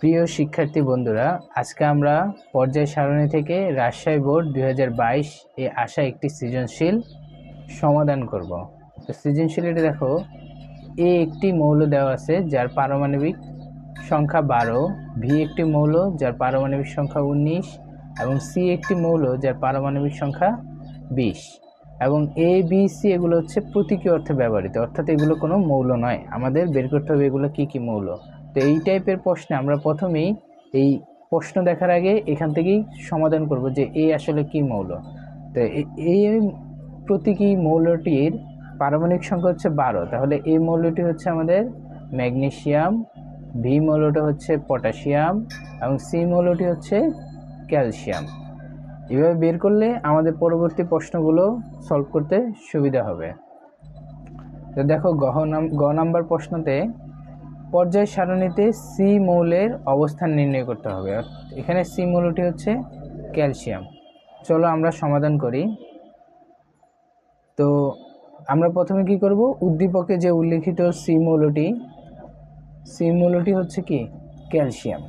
প্রিয় শিক্ষার্থী বন্ধুরা, আজকে আমরা পর্যায় সারণী থেকে রাজশাহী বোর্ড দু হাজার বাইশ এ আসা একটি সৃজনশীল সমাধান করব। তো সৃজনশীলটি দেখো, এ একটি মৌল দেওয়া আছে যার পারমাণবিক সংখ্যা বারো, ভি একটি মৌল যার পারমাণবিক সংখ্যা উনিশ, এবং সি একটি মৌল যার পারমাণবিক সংখ্যা বিশ, এবং এ, বি, সি এগুলো হচ্ছে প্রতীকী অর্থে ব্যবহৃত, অর্থাৎ এগুলো কোনো মৌল নয়। আমাদের বের করতে হবে এগুলো কী কী মৌল? তো এই টাইপের প্রশ্নে আমরা প্রথমেই এই প্রশ্ন দেখার আগে এখান থেকেই সমাধান করব যে এই আসলে কি মৌল? তো এই প্রতীকী মৌলটির পারমাণবিক সংখ্যা হচ্ছে বারো। তাহলে এই মৌলটি হচ্ছে আমাদের ম্যাগনেশিয়াম ভি মৌলটা হচ্ছে পটাশিয়াম এবং সি মৌলটি হচ্ছে ক্যালসিয়াম। এভাবে বের করলে আমাদের পরবর্তী প্রশ্নগুলো সলভ করতে সুবিধা হবে। তো দেখো গহ নাম, গ নাম্বার প্রশ্নতে পর্যায় সারণীতে সি মৌলের অবস্থান নির্ণয় করতে হবে। এখানে সি মৌলটি হচ্ছে ক্যালসিয়াম। চলো আমরা সমাধান করি। তো আমরা প্রথমে কি করব? উদ্দীপকে যে উল্লেখিত সি মৌলটি সি মৌলটি হচ্ছে কি? ক্যালসিয়াম।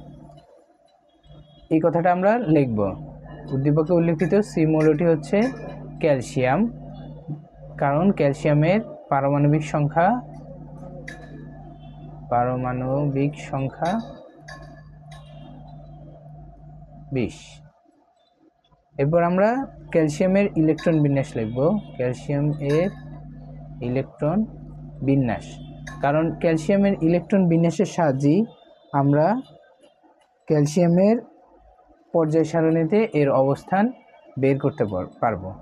এই কথাটা আমরা লিখব। উদ্দীপকে উল্লেখিত সি মৌলটি হচ্ছে ক্যালসিয়াম। কারণ ক্যালসিয়ামের পারমাণবিক সংখ্যা পারমাণবিক সংখ্যা বিশ। এরপর আমরা ক্যালসিয়ামের ইলেকট্রন বিন্যাস লিখব। ক্যালসিয়াম এর ইলেকট্রন বিন্যাস। কারণ ক্যালসিয়ামের ইলেকট্রন বিন্যাসের সাহায্যেই আমরা ক্যালসিয়ামের পর্যায় সারণীতে এর অবস্থান বের করতে পার- পারব।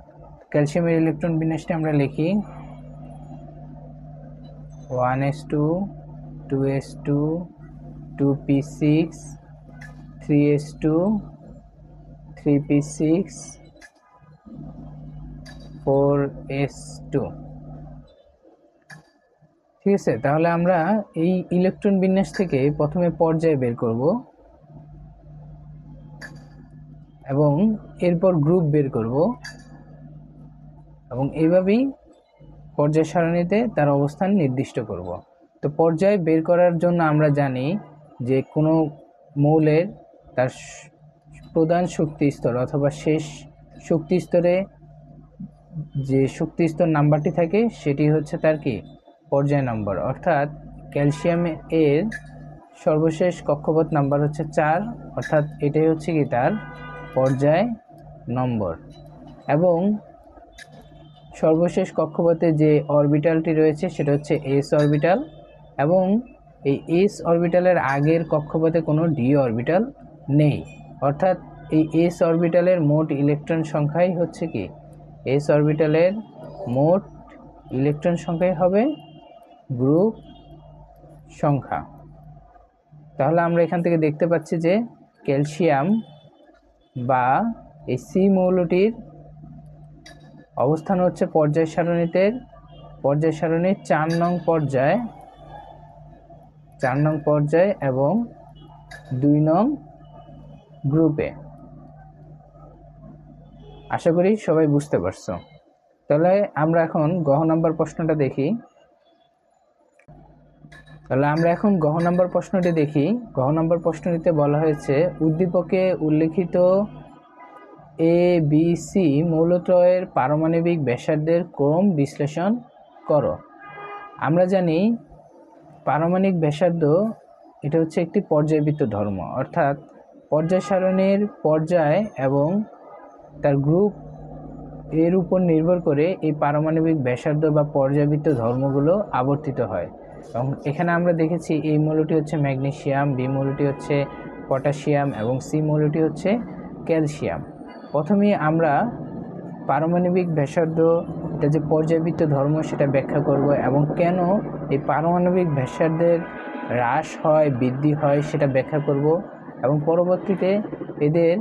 ক্যালসিয়ামের ইলেকট্রন বিন্যাসটি আমরা লিখি। One s two two s two two p six three s two three p six four s two ঠিক আছে, তাহলে আমরা এই ইলেকট্রন বিন্যাস থেকে প্রথমে পর্যায় বের করব এবং এরপর গ্রুপ বের করব এবং এইভাবেই পর্যায় সারণীতে তার অবস্থান নির্দিষ্ট করব। তো পর্যায় বের করার জন্য আমরা জানি যে কোনো মৌলের তার প্রধান শক্তি স্তর অথবা শেষ শক্তি স্তরে যে শক্তি স্তর নাম্বারটি থাকে সেটি হচ্ছে তার কি? পর্যায় নম্বর। অর্থাৎ ক্যালসিয়াম এর সর্বশেষ কক্ষপথ নাম্বার হচ্ছে চার, অর্থাৎ এটাই হচ্ছে কি তার পর্যায় নম্বর। এবং সর্বশেষ কক্ষপথে যে অরবিটালটি রয়েছে সেটা হচ্ছে এস অরবিটাল। এবং এই এস অরবিটালের আগের কক্ষপথে কোনো ডি অরবিটাল নেই। অর্থাৎ এই এস অরবিটালের মোট ইলেকট্রন সংখ্যাই হচ্ছে কি? এস অরবিটালের মোট ইলেকট্রন সংখ্যাই হবে গ্রুপ সংখ্যা। তাহলে আমরা এখান থেকে দেখতে পাচ্ছি যে ক্যালসিয়াম বা এই সি মৌলটির অবস্থান হচ্ছে পর্যায় সারণীতে, পর্যায় সারণীর চার নং পর্যায় চার নং পর্যায়ে এবং দুই নং গ্রুপে। আশা করি সবাই বুঝতে পারছ। তাহলে আমরা এখন গহ নাম্বার প্রশ্নটা দেখি। তাহলে আমরা এখন গহ নাম্বার প্রশ্নটি দেখি। গহ নাম্বার প্রশ্নটিতে বলা হয়েছে, উদ্দীপকে উল্লেখিত এ, বি, সি মৌলত্রয়ের পারমাণবিক ব্যাসার্ধের ক্রম বিশ্লেষণ করো। আমরা জানি পারমাণবিক ব্যাসার্ধ, এটা হচ্ছে একটি পর্যায়বৃত্ত ধর্ম। অর্থাৎ পর্যায় সারণীর পর্যায় এবং তার গ্রুপ এর উপর নির্ভর করে এই পারমাণবিক ব্যাসার্ধ বা পর্যায়বৃত্ত ধর্মগুলো আবর্তিত হয়। এবং এখানে আমরা দেখেছি এই মৌলটি হচ্ছে ম্যাগনেশিয়াম বি মৌলটি হচ্ছে পটাশিয়াম এবং সি মৌলটি হচ্ছে ক্যালসিয়াম। প্রথমেই আমরা পারমাণবিক ব্যাসার্ধ এটা যে পর্যায়বৃত্ত ধর্ম সেটা ব্যাখ্যা করব এবং কেন এই পারমাণবিক ব্যাসার্ধের হ্রাস হয়, বৃদ্ধি হয় সেটা ব্যাখ্যা করব এবং পরবর্তীতে এদের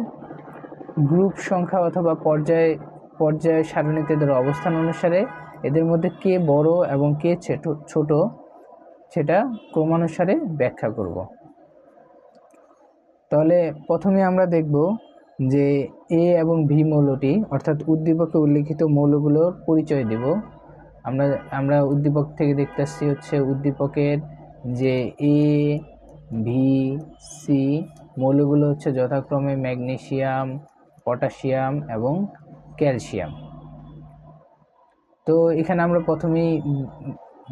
গ্রুপ সংখ্যা অথবা পর্যায় পর্যায় সারণীতে এদের অবস্থান অনুসারে এদের মধ্যে কে বড় এবং কে ছোট সেটা ক্রমানুসারে ব্যাখ্যা করব। তাহলে প্রথমে আমরা দেখব যে এ এবং ভি মৌলটি, অর্থাৎ উদ্দীপকে উল্লেখিত মৌলগুলোর পরিচয় দেব। আমরা আমরা উদ্দীপক থেকে দেখতে আসছি হচ্ছে উদ্দীপকের যে এ ভি সি মৌলগুলো হচ্ছে যথাক্রমে ম্যাগনেশিয়াম, পটাশিয়াম এবং ক্যালসিয়াম। তো এখানে আমরা প্রথমেই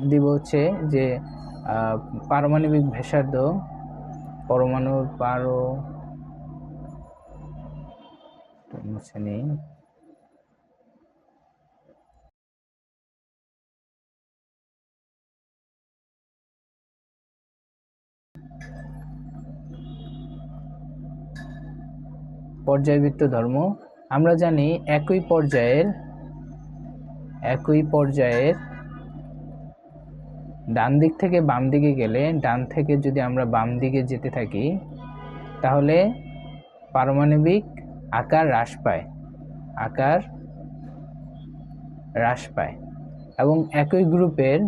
দিব হচ্ছে যে পারমাণবিক ব্যাসার্ধ পরমাণুর পারো মুছে নিই। পর্যায়বৃত্ত ধর্ম। আমরা জানি একই পর্যায়ের একই পর্যায়ের ডান দিক থেকে বাম দিকে গেলে, ডান থেকে যদি আমরা বাম দিকে যেতে থাকি, তাহলে পারমাণবিক আকার হ্রাস পায়। আকার হ্রাস পায়। এবং একই গ্রুপের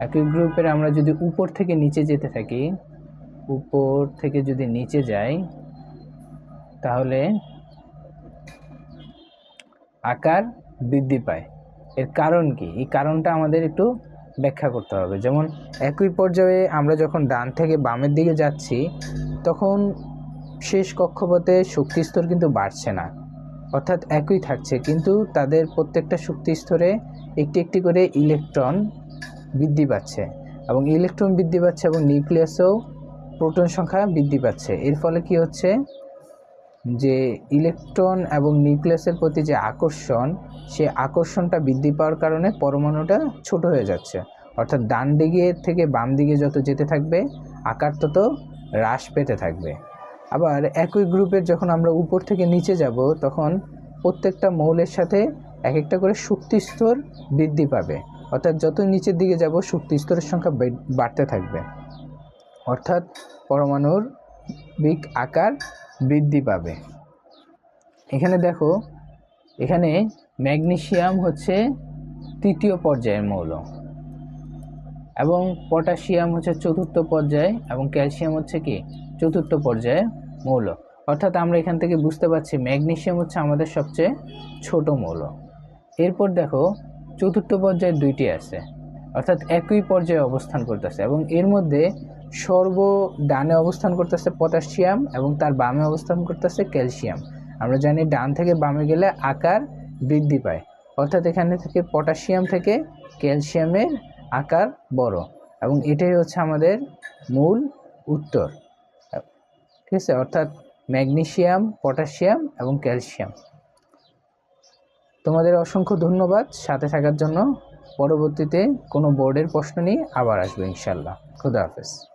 একই গ্রুপের আমরা যদি উপর থেকে নিচে যেতে থাকি, উপর থেকে যদি নিচে যাই, তাহলে আকার বৃদ্ধি পায়। এর কারণ কি? এই কারণটা আমাদের একটু ব্যাখ্যা করতে হবে। যেমন একই পর্যায়ে আমরা যখন ডান থেকে বামের দিকে যাচ্ছি, তখন শেষ কক্ষপথে শক্তি স্তর কিন্তু বাড়ছে না। অর্থাৎ একই থাকছে, কিন্তু তাদের প্রত্যেকটা শক্তি স্তরে একটি একটি করে ইলেকট্রন বৃদ্ধি পাচ্ছে এবং ইলেকট্রন বৃদ্ধি পাচ্ছে এবং নিউক্লিয়াসেও প্রোটন সংখ্যা বৃদ্ধি পাচ্ছে। এর ফলে কি হচ্ছে? যে ইলেকট্রন এবং নিউক্লিয়াসের প্রতি যে আকর্ষণ, সে আকর্ষণটা বৃদ্ধি পাওয়ার কারণে পরমাণুটা ছোট হয়ে যাচ্ছে। অর্থাৎ ডান দিকে থেকে বাম দিকে যত যেতে থাকবে, আকার তত হ্রাস পেতে থাকবে। আবার একই গ্রুপের যখন আমরা উপর থেকে নিচে যাব, তখন প্রত্যেকটা মৌলের সাথে এক একটা করে শক্তি স্তর বৃদ্ধি পাবে। অর্থাৎ যত নিচের দিকে যাব, শক্তি স্তরের সংখ্যা বাড়তে থাকবে। অর্থাৎ পরমাণুর বিক আকার বৃদ্ধি পাবে। এখানে দেখো, এখানে ম্যাগনেসিয়াম হচ্ছে তৃতীয় পর্যায়ের মৌল এবং পটাশিয়াম হচ্ছে চতুর্থ পর্যায়ে এবং ক্যালসিয়াম হচ্ছে কি? চতুর্থ পর্যায়ে মৌল। অর্থাৎ আমরা এখান থেকে বুঝতে পারছি ম্যাগনেসিয়াম হচ্ছে আমাদের সবচেয়ে ছোট মৌল। এরপর দেখো, চতুর্থ পর্যায়ে দুইটি আছে, অর্থাৎ একই পর্যায়ে অবস্থান করতেছে এবং এর মধ্যে সর্ব ডানে অবস্থান করতেছে পটাশিয়াম এবং তার বামে অবস্থান করতেছে ক্যালসিয়াম। আমরা জানি ডান থেকে বামে গেলে আকার বৃদ্ধি পায়। অর্থাৎ এখানে থেকে পটাশিয়াম থেকে ক্যালসিয়ামের আকার বড়। এবং এটাই হচ্ছে আমাদের মূল উত্তর। ঠিক আছে? অর্থাৎ ম্যাগনেশিয়াম, পটাশিয়াম এবং ক্যালসিয়াম। তোমাদের অসংখ্য ধন্যবাদ। সাথে থাকার জন্য পরবর্তীতে কোনো বোর্ডের প্রশ্ন নিয়ে আবার আসব ইনশাল্লাহ খুদা হাফেজ।